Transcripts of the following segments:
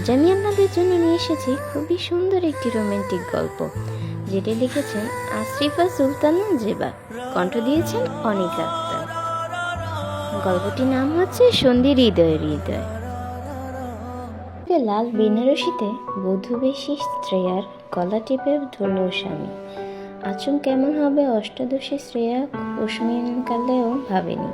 আজ আমি আপনাদের জন্য নিয়ে এসেছি খুবই সুন্দর একটি রোমান্টিক গল্প, যেটি লিখেছেন আশরিফা সুলতানা জেবা কণ্ঠ দিয়েছেন অনিকা আক্তার। গল্পটির নাম হচ্ছে সন্ধি হৃদয় হৃদয়। লাল বেনারসিতে বধূবেশী শ্রেয়ার গলা টিপে ধরল স্বামী। আচম কেমন হবে অষ্টাদশী শ্রেয়া কালেও ভাবেনি।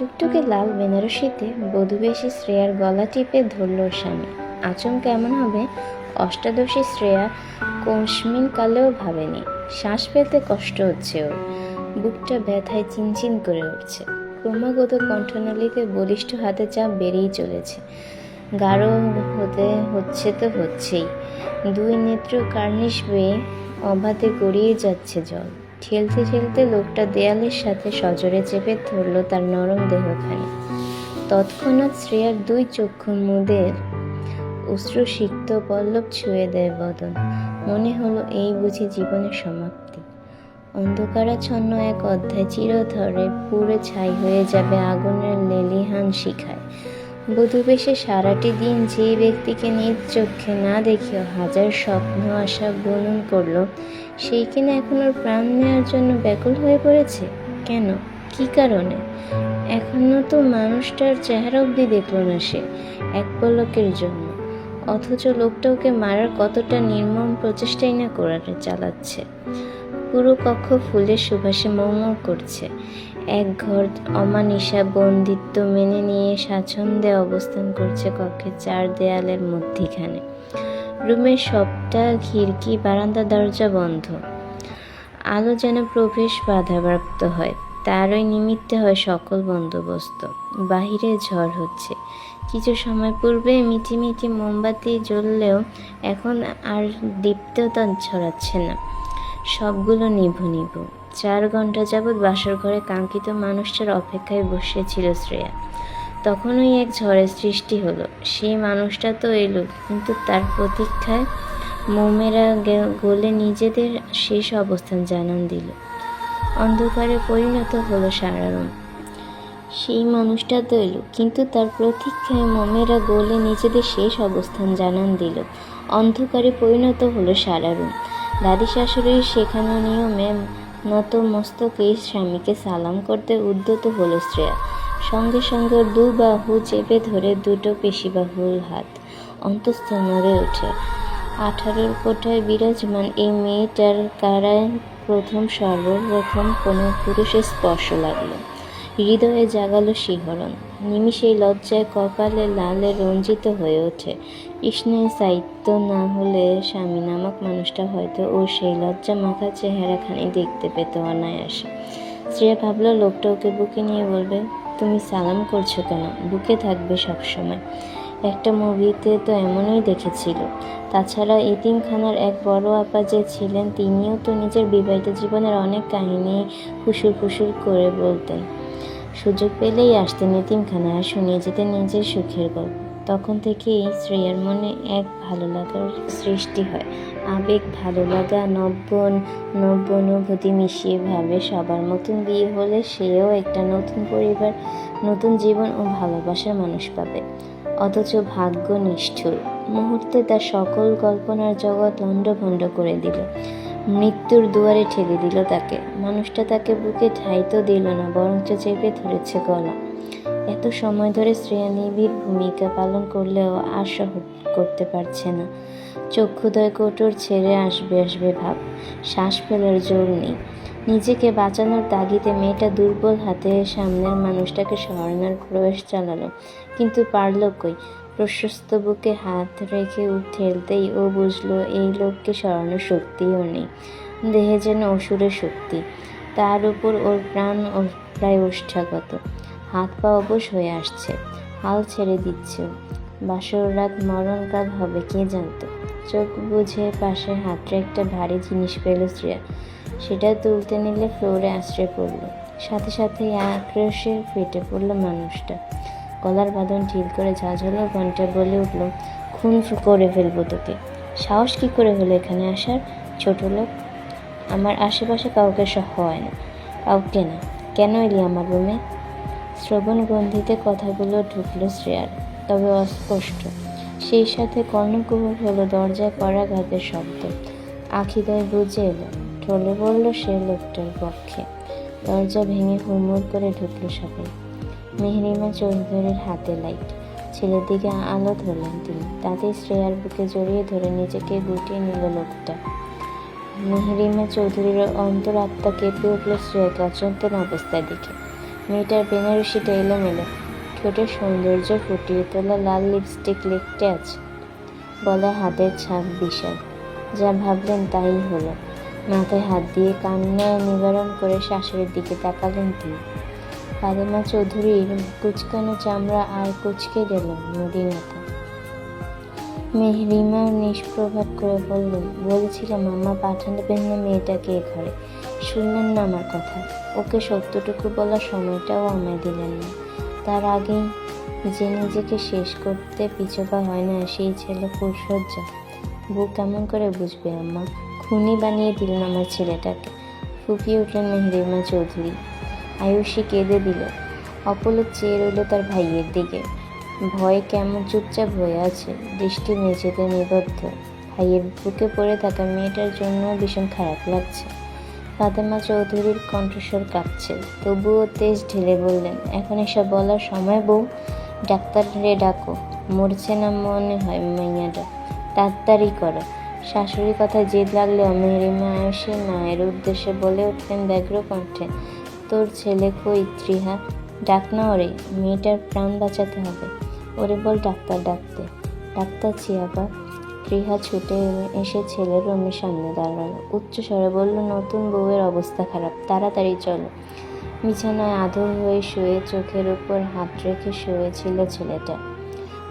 টুকটুকে লাল বেনারসিতে বধূবেশী শ্রেয়ার গলা টিপে ধরল স্বামী। আচম কেমন হবে? অষ্টাদশী শ্রেয়া কৌশমিন কালেও ভাবেনি। শ্বাস ফেলতে কষ্ট হচ্ছে ওর। বুকটা ব্যথায় চিনচিন করে উঠছে। ক্রমাগত কণ্ঠনালীতে বলিষ্ঠ হাতে চাপ বেড়েই চলেছে। গাঢ় হতে হচ্ছে তো হচ্ছেই। দুই নেত্র কার্নিশ বেয়ে অবাধে গড়িয়ে যাচ্ছে জল। ঠেলতে ঠেলতে লোকটা দেয়ালের সাথে সজোরে চেপে ধরল তার নরম দেহখানি। তৎক্ষণাৎ শ্রেয়ার দুই চক্ষু মুদের অশ্রুসিক্ত পল্লব ছুঁয়ে দেয় বদন। মনে হলো এই বুঝি জীবনের সমাপ্তি। অন্ধকারাচ্ছন্ন এক অধ্যায় চিরধরে পুরে ছাই হয়ে যাবে আগুনের লেলিহান শিখায়। বধূবেশে সারাটি দিন যে ব্যক্তিকে নিজ চোখে না দেখিও হাজার স্বপ্ন, আশা বুনন করল, সেই কিনা এখন ওর প্রাণ নেওয়ার জন্য ব্যাকুল হয়ে পড়েছে? কেন? কি কারণে? এখনও তো মানুষটার চেহারা অবধি দেখল না সে, এক পলকের জন্য। অথচ লোকটা ওকে মারার কতটা নির্মম প্রচেষ্টাই না করাতে চালাচ্ছে। পুরো কক্ষ ফুলের সুবাসে মৌমৌ করছে। এক ঘর অমানিসা বন্দিত্ব মেনে নিয়ে স্বাচ্ছন্দ্যে অবস্থান করছে কক্ষের চার দেয়ালের মধ্যিখানে। রুমের সবটা খিড়কি, বারান্দা, দরজা বন্ধ। আলো যেন প্রবেশ বাধাপ্রাপ্ত হয়, তারই নিমিত্তে হয় সকল বন্দোবস্ত। বাহিরে ঝড় হচ্ছে। কিছু সময় পূর্বে মিটি মিটি মোমবাতি জ্বললেও এখন আর দীপ্ততা ছড়াচ্ছে না। সবগুলো নিভু নিভু। চার ঘণ্টা যাবৎ বাসর ঘরে কাঙ্ক্ষিত মানুষটার অপেক্ষায় বসেছিল শ্রেয়া। তখনই এক ঝড়ের সৃষ্টি হলো। সেই মানুষটা তো এলো, কিন্তু তার প্রতীক্ষায় মোমেরা গলে নিজেদের শেষ অবস্থান জানান দিল। অন্ধকারে পরিণত হলো সারা রুম। সেই মানুষটা তো এলো, কিন্তু তার প্রতীক্ষায় মোমেরা গলে নিজেদের শেষ অবস্থান জানান দিল। অন্ধকারে পরিণত হলো সারা রুম। দাদি শাশুড়ির শেখানো নিয়মে নত মস্তকে স্বামীকে সালাম করতে উদ্যত হলো শ্রেয়া। সঙ্গে সঙ্গে দু বাহু চেপে ধরে দুটো পেশিবাহুর হাত অন্তস্থ নড়ে ওঠে। আঠারোর কোঠায় বিরাজমান এই মেয়েটার কারায় প্রথম সর্বপ্রথম কোনো পুরুষের স্পর্শ লাগল। হৃদয়ে জাগালো শিহরণ। নিমিষেই লজ্জায় কপালে লালে রঞ্জিত হয়ে ওঠে। কৃষ্ণের সাহিত্য না হলে স্বামী নামক মানুষটা হয়তো ও সেই লজ্জা মাখা চেহারাখানি দেখতে পেত অনায়াসে। শ্রেয়া ভাবলো, লোকটা ওকে বুকে নিয়ে বলবে, তুমি সালাম করছ কেন? বুকে থাকবে সবসময়। একটা মুভিতে তো এমনই দেখেছিল। তাছাড়া এতিমখানার এক বড় আপা যে ছিলেন, তিনিও তো নিজের বিবাহিত জীবনের অনেক কাহিনী ফুসুর ফুসুর করে বলতেন। সুযোগ পেলেই আসতেন এতিমখানায় আর শুনিয়ে যেতেন নিজের সুখের গল্প। তখন থেকেই শ্রেয়ার মনে এক ভালো লাগার সৃষ্টি হয়। আবেগ, ভালো লাগা নব্য নব্য অনুভূতি মিশিয়ে ভাবে সবার মতন বিয়ে হলে সেও একটা নতুন পরিবার, নতুন জীবন ও ভালোবাসার মানুষ পাবে। অথচ ভাগ্য নিষ্ঠুর। মুহূর্তে তার সকল কল্পনার জগৎ লণ্ডভণ্ড করে দিল। মৃত্যুর দুয়ারে ঠেলে দিল তাকে। মানুষটা তাকে বুকে ঠাই তো দিল না, বরঞ্চ চেপে ধরেছে গলা। এত সময় ধরে শ্রেয়া নিবিড় ভূমিকা পালন করলেও আর সহ করতে পারছে না। চক্ষুদয় কোটর ছেড়ে আসবে আসবে ভাব, শ্বাস ফেলার জোর নেই। নিজেকে বাঁচানোর তাগিদে মেয়েটা দুর্বল হাতে সামনের মানুষটাকে সরানোর প্রবেশ চালালো। কিন্তু পারল কই? প্রশস্ত বুকে হাত রেখে ঠেলতেই ও বুঝলো, এই লোককে সরানোর শক্তিও নেই, দেহে যেন অসুরের শক্তি। তার উপর ওর প্রাণ প্রায় ওষ্ঠাগত। হাত পা অবশ হয়ে আসছে, হাল ছেড়ে দিচ্ছে। বাসর রাত মরণকাল হবে, কে জানতো? চোখ বুঝে পাশে হাতটা একটা ভারী জিনিস পেল শ্রেয়া। সেটা তুলতে নিলে ফ্লোরে আশ্রয় পড়ল। সাথে সাথে আক্রোশে ফেটে পড়ল মানুষটা। গলার বাঁধন ঢিল করে ঝাঁঝালো ঘন্টায় বলে উঠল, খুন করে ফেলব তোকে। সাহস কি করে হলো এখানে আসার? ছোট লোক, আমার আশেপাশে কাউকে হয় না। কাউকে না। কেন এলি আমার রুমে? শ্রবণ গন্ধিতে কথাগুলো ঢুকলো শ্রেয়ার, তবে অস্পষ্ট। সেই সাথে কর্ণকুহর হলো দরজায় করাঘাতের শব্দ। আখিদয় বুঝে এলো ঠলে পড়ল সে লোকটার পক্ষে। দরজা ভেঙে হুড়মুড় করে ঢুকলো সবাই মেহরিমা চৌধুরীর হাতে লাইট ছেলের দিকে আলো ধরলেন তিনি। তাতে শ্রেয়ার বুকে জড়িয়ে ধরে নিজেকে গুটিয়ে নিল লোকটা। মেহরিমা চৌধুরীর অন্তরাত্মা কেঁপে উঠল শ্রেয়াকে অচেতন অবস্থায় দেখে মেয়েটার বেনারসিটা এলোমেলো। ঠোঁটের সৌন্দর্য ফুটিয়ে তোলা লাল লিপস্টিক লিখতে আছে। গলায় হাতের ছাপ বিশাল। যা ভাবলেন তাই হলো। মাথায় হাত দিয়ে কান্না নিবারণ করে শাশুড়ির দিকে তাকালেন তিনি। ফাতেমা চৌধুরীর কুচকানো চামড়া আর কুচকে গেল মাথা মেহরিমা নিষ্প্রভাব করে বলল বলেছিলাম মামা পাঠাবেন না মেয়েটাকে এ ঘরে। শুনলেন না আমার কথা। ওকে সত্যটুকু বলার সময়টাও আমায় দিলেন না। তার আগেই যে নিজেকে শেষ করতে পিছপা হয় না, সেই ছেলে ফুলসজ্জা বউ কেমন করে বুঝবে আম্মা? খুনি বানিয়ে দিলেন আমার ছেলেটাকে। ফুপিয়ে উঠলেন মেহরিমা চৌধুরী। আয়ুষী কেঁদে দিল। অপলক চেয়ে রইল তার ভাইয়ের দিকে। ভয়ে কেমন চুপচাপ হয়ে আছে, দৃষ্টি মেঝেতে নিবদ্ধ। ভাইয়ের বুকে পড়ে থাকা মেয়েটার জন্য ভীষণ খারাপ লাগছে। ফাতেমা চৌধুরীর কণ্ঠস্বর কাঁপছে। তবুও তেজ ঢেলে বললেন, এখন এসব বলার সময় বউ, ডাক্তার রে ডাকো। মরছে না মনে হয় মাইয়াটা। তাড়াতাড়ি করো। শাশুড়ি কথা জেদ লাগলে মেহরিমা আয়ুষী মায়ের উদ্দেশ্যে বলে উঠলেন, ব্যগ্র কণ্ঠে। তোর ছেলে কই, ত্রিহা? ডাক না ওরে, মেয়েটার প্রাণ বাঁচাতে হবে। ওরে বল ডাক্তার ডাকতে। ডাক্তার চিয়াবা, ত্রিহা ছুটে এসে ছেলের রুমের সামনে দাঁড়াল। উচ্চ স্বরে বলল, নতুন বউয়ের অবস্থা খারাপ, তাড়াতাড়ি চলো। বিছানায় আধো হয়ে শুয়ে চোখের উপর হাত রেখে শুয়েছিল ছেলেটা।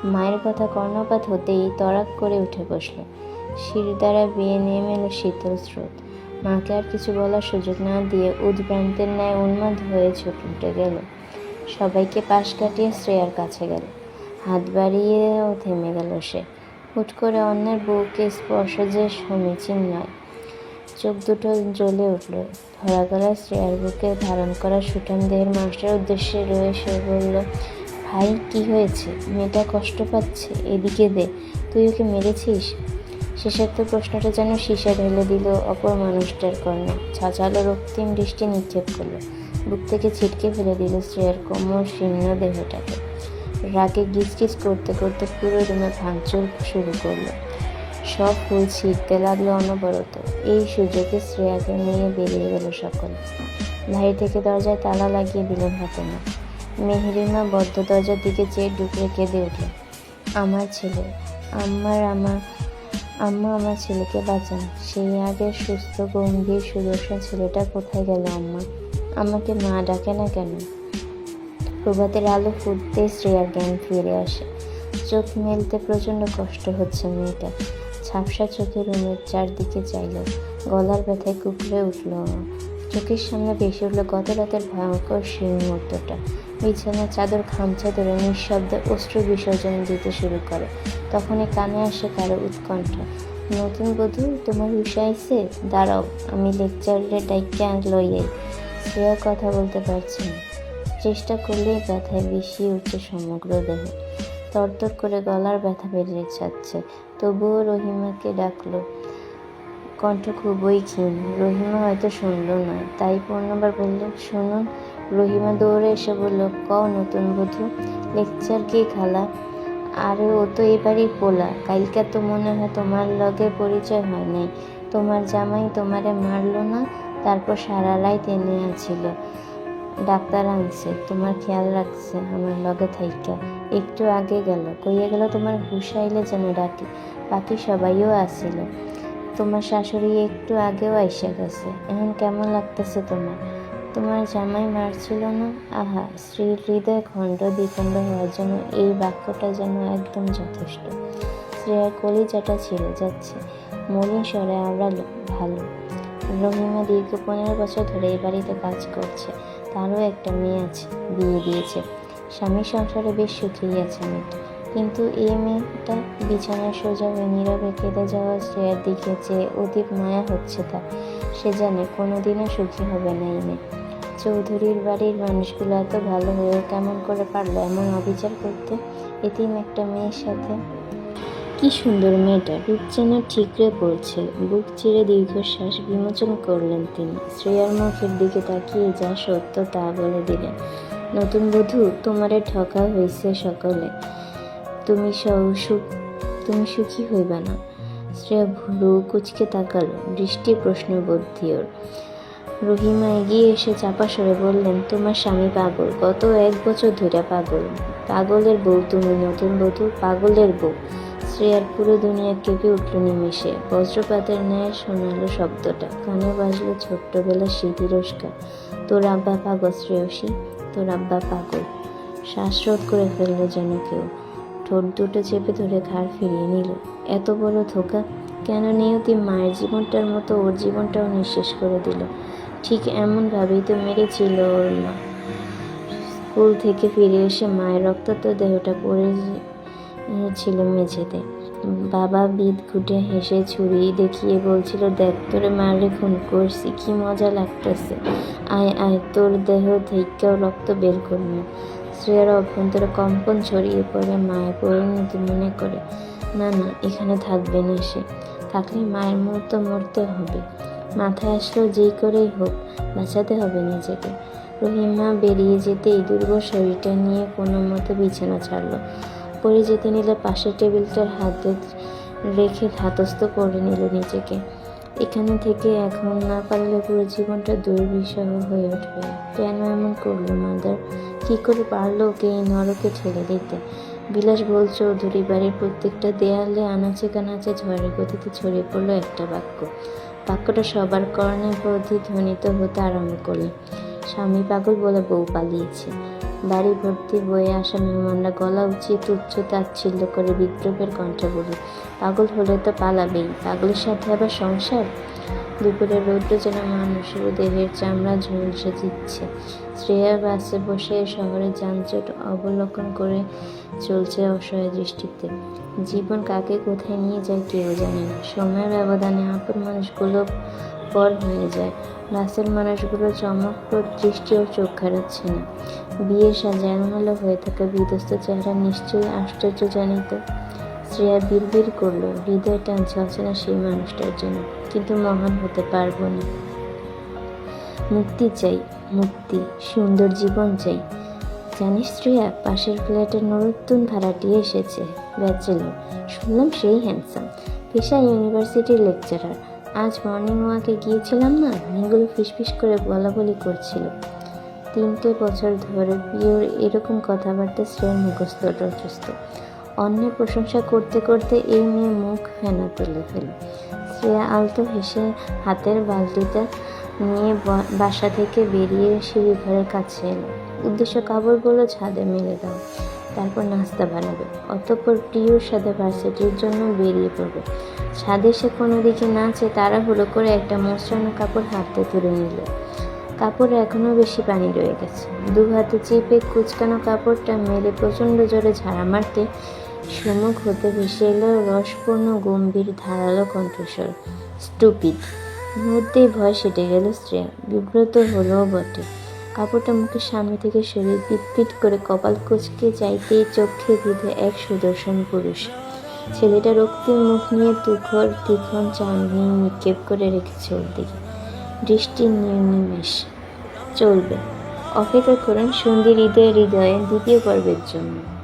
মায়ের কথা কর্ণপাত হতেই তড়াক করে উঠে বসল। সিঁড়ি দ্বারা বেয়ে নেমে এলো শীতল স্রোত। মাকে আর কিছু বলার সুযোগ না দিয়ে উদ্ভ্রান্তের ন্যায় উন্মাদ হয়ে ছুটে গেল। সবাইকে পাশ কাটিয়ে শ্রেয়ার কাছে গেল। হাত বাড়িয়েও থেমে গেল সে। হুট করে অন্যের বউকে স্পর্শ যে সমীচীন নয় চোখ দুটো জ্বলে উঠল। ধরা গলায় শ্রেয়ার বুকে ধারণ করা সুঠাম দেহের মানুষটার উদ্দেশ্যে রয়ে সে বলল, ভাই, কি হয়েছে? মেয়েটা কষ্ট পাচ্ছে। এদিকে দে। তুই ওকে মেরেছিস? শেষের তো প্রশ্নটা যেন সীসা ঢেলে দিল অপর মানুষটার কর্ণে। ছাচালো রক্তিম দৃষ্টি নিক্ষেপ করল। বুক থেকে ছিটকে ফেলে দিল শ্রেয়ার কোমর শীর্ণ দেহটাকে। রাগে গিজগিজ করতে করতে পুরো রুমে ভাঙচুর শুরু করল। সব ফুল ছিটতে লাগল অনবরত। এই সুযোগে শ্রেয়াকে নিয়ে বেরিয়ে গেল সকল। ভাই থেকে দরজায় তালা লাগিয়ে দিলেন হাতে না মেহরিমা বদ্ধ দরজার দিকে চেয়ে ডুকরে কেঁদে উঠল। আমার ছেলে, আমার আমার আম্মা, আমার ছেলেকে বাঁচান। সেই আগে সুস্থ, গম্ভীর, সুদর্শন ছেলেটা কোথায় গেল আম্মা? আমাকে মা ডাকে না কেন? প্রভাতের আলো ফুটতে শ্রেয়ার জ্ঞান ফিরে আসে। চোখ মেলতে প্রচণ্ড কষ্ট হচ্ছে মেয়েটা। ঝাপসা চোখে রুমের চারদিকে চাইল। গলার ব্যথায় কুকড়ে উঠল চোখের সামনে ভেসে উঠল গত রাতের ভয়ঙ্কর সেই মুহূর্তটা বিছানার চাদর খামচা ধরে নিঃশব্দে অস্ত্র বিসর্জন দিতে শুরু করে। তখনই কানে আসে কারও উৎকণ্ঠ, নতুন বধূ, তোমার উষাইছে দাঁড়াও, আমি লেকচারের ডাইকে লইয়াই শ্রেয়া কথা বলতে পারছি না। চেষ্টা করলেই ব্যথায় বেশি উঠছে সমগ্র দেহ। তরতর করে গলার ব্যথা বেরিয়ে যাচ্ছে। তবুও রহিমাকে ডাকলো। কণ্ঠ খুবই ক্ষীণ। রহিমা হয়তো শুনল না, তাই পূর্ণবার বলল, শুনুন রহিমা দৌড়ে এসে বলল ক নতুন বধূ, লেকচার কি খালা? আরে, ও তো এবারই পোলা। কালকা তো মনে হয় তোমার লগে পরিচয় হয় নাই। তোমার জামাই তোমারে মারলো না, তারপর সারা রাত এনে আছিল। ডাক্তার আনছে, তোমার খেয়াল রাখছে আমার লগে থাইকা। একটু আগে গেল, কইয়া গেল তোমার হুসাইলে যেন ডাকি, বাকি সবাইও আসছিল তোমার শাশুড়ি একটু আগেও আইসা গেছে, এখন কেমন লাগতেছে তোমার? তোমার জামাই মারছিল না? আহা, স্ত্রীর হৃদয় খণ্ড দ্বিখণ্ড হওয়ার জন্য এই বাক্যটা যেন একদম যথেষ্ট। শ্রেয়ার কলিজাটা ছিঁড়ে যাচ্ছে। মলিন স্বরে আওড়ালো ভালো। রহিমা দীর্ঘ পনেরো বছর ধরে এই বাড়িতে কাজ করছে। তারও একটা মেয়ে আছে, বিয়ে দিয়েছে। স্বামীর সংসারে বেশ সুখেই আছে মেয়েটা কিন্তু এই মেয়েটা বিছানায় সোজা হয়ে নীরবে কেঁদে যাওয়া শ্রেয়ার দিকে চেয়ে অতীব মায়া হচ্ছে তার। সে জানে কোনোদিনও সুখী হবে না এই মেয়ে। চৌধুরীর বাড়ির মানুষগুলো এত ভালো হয়েও কেমন করে পারল এমন অবিচার করতে? এতিম একটা মেয়ের সাথে। কি সুন্দর মেয়েটা, রূপ যেন ঠিকরে পড়ছে বুক চিরে দীর্ঘশ্বাস বিমোচন করলেন তিনি। শ্রেয়ার মুখের দিকে তাকিয়ে যা সত্য তা বলে দিলেন, নতুন বধূ, তোমারে ঠকা হয়েছে সকলে। তুমি সুখ, তুমি সুখী হইবা না। শ্রেয়া ভুরু কুচকে তাকালো, দৃষ্টি প্রশ্ন বুদ্ধি ওর। রহিমা এগিয়ে এসে চাপা সরে বললেন, তোমার স্বামী পাগল, গত এক বছর ধরে পাগল। পাগলের বউ তুমি, নতুন বধূ, পাগলের বউ। শ্রেয়ার পুরো দুনিয়া কেঁপে উঠল নিমেষে। বজ্রপাতের ন্যায় শোনালো শব্দটা। কানে বাজলো ছোট্টবেলার স্মৃতিরস্কার তোর আব্বা পাগল, শ্রেয়সী, তোর আব্বা পাগল। শ্বাসরোধ করে ফেলল যেন কেউ। ঠোঁট দুটো চেপে ধরে ঘাড় ফিরিয়ে নিল। এত বড় ধোকা কেন নিয়তি মায়ের জীবনটার মতো ওর জীবনটাও নিঃশেষ করে দিল। ঠিক এমনভাবেই তো মেরেছিল ওর মা। স্কুল থেকে ফিরে এসে মায়ের রক্তাক্ত দেহটা পড়ে ছিল মেঝেতে। বাবা বিদ ঘুটে হেসে ছুরি দেখিয়ে বলছিল, দেখ, তোরে মারে খুন করছি, কি মজা লাগতেছে। আয় আয়, তোর দেহ থেকেও রক্ত বের করব শ্রেয়ার অভ্যন্তরে কম্পন ছড়িয়ে পড়ে মায়ের পরিণতি মনে করে। না না, এখানে থাকবে না সে। থাকলে মায়ের মতো মরতে হবে। মাথায় আসলেও যেই করেই হোক, বাঁচাতে হবে নিজেকে। রহিমা বেরিয়ে যেতেই দুর্বল শরীরটা নিয়ে কোনো মতো বিছানা ছাড়লো। পরে যেতে নিলে পাশের টেবিলটার হাতে রেখে ধাতস্থ করে নিল নিজেকে। এখানে থেকে এখন না পারলে পুরো জীবনটা দুর্বিষহ হয়ে উঠবে। কেন এমন করল মাদার? কি করে পারল ওকে এই নরকে ঠেলে দিতে? বিলাসবহুল চৌধুরী বাড়ির প্রত্যেকটা দেয়ালে আনাচে কানাচে ঝড়ের গতিতে ছড়িয়ে পড়ল একটা বাক্য। বাক্যটা সবার কর্ণে প্রতিধ্বনিত হতে আরম্ভ করল। স্বামী পাগল বলে বউ পালিয়েছে। বাড়ি ভর্তি বয়ে আসা মেহমানরা গলা উঁচিয়ে তুচ্ছ তাচ্ছিল্য করে বিদ্রোহের কণ্ঠে বলি পাগল হলে তো পালাবেই। পাগলের সাথে আবার সংসার? দুপুরে রৌদ্র যেন মানুষের দেহের চামড়া ঝলসে দিচ্ছে। শ্রেয়া বাসে বসে শহরের যানজট অবলোকন করে চলছে অসহায় দৃষ্টিতে। জীবন কাকে কোথায় নিয়ে যায় কেউ জানে না। সময়ের ব্যবধানে আপন মানুষগুলো পর হয়ে যায়। রাসের মানুষগুলো চমকপ্রদ দৃষ্টিও চোখ হারাচ্ছে না। বিয়ে সাজানো হয়ে থাকা বিধ্বস্ত চেহারা নিশ্চয়ই আশ্চর্যজনিত। শ্রেয়া বিড়বিড় করল, হৃদয় টানছে অচেনা সেই মানুষটার জন্য, কিন্তু মহান হতে পারব না। মুক্তি চাই, মুক্তি, সুন্দর জীবন চাই। জানিস শ্রেয়া, পাশের ফ্ল্যাটের নতুন ভাড়াটি এসেছে, ব্যাচেলর। শুনলাম সেই হ্যান্ডসাম পেশা ইউনিভার্সিটির লেকচারার আজ মর্নিং ওয়াকে গিয়েছিলাম না, মেয়েগুলো ফিসফিস করে বলা বলি করছিল। তিনটে বছর ধরে বিয়ের এরকম কথাবার্তা শ্রেয়ার মুখস্থ যথেষ্ট অন্যের প্রশংসা করতে করতে এই মেয়ে মুখ ফেনা তুলে ফেলে। শ্রেয়া আলতো হেসে হাতের বালতিটা নিয়ে বাসা থেকে বেরিয়ে সিঁড়ি ঘরের কাছে এলো। উদ্দেশ্য কাপড়গুলো ছাদে মেলে দাও, তারপর নাস্তা বানাবে। অতঃপর প্রিয়র সাথে ভার্সিটির জন্য বেরিয়ে পড়বে। ছাদে সে কোনো দিকে না চেয়ে তাড়াহুড়ো করে একটা মোচড়ানো কাপড় হাতে তুলে নিল। কাপড়ে এখনও বেশি পানি রয়ে গেছে। দু হাতে চেপে কুচকানো কাপড়টা মেলে প্রচণ্ড জোরে ঝাড়া মারতে সম্মুখ হতে ভেসে এলো রসপূর্ণ গম্ভীর ধারালো কণ্ঠস্বর। স্টুপিড। মুহূর্তেই ভয় সেটে গেল শ্রেয়া বিব্রত হলোও বটে। কাপড়টা মুখের সামনে থেকে সরিয়ে পিটপিট করে কপাল কুচকে চাইতেই চোখে বিধে এক সুদর্শন পুরুষ। ছেলেটা রক্তিম মুখ নিয়ে তুখর তীক্ষ্ণ চাউনি নিক্ষেপ করে রেখেছে ওর দিকে। দৃষ্টির নির্নিমেষ। চলবে। অপেক্ষা করুন সন্ধি হৃদয়ে হৃদয়ে দ্বিতীয় পর্বের জন্য।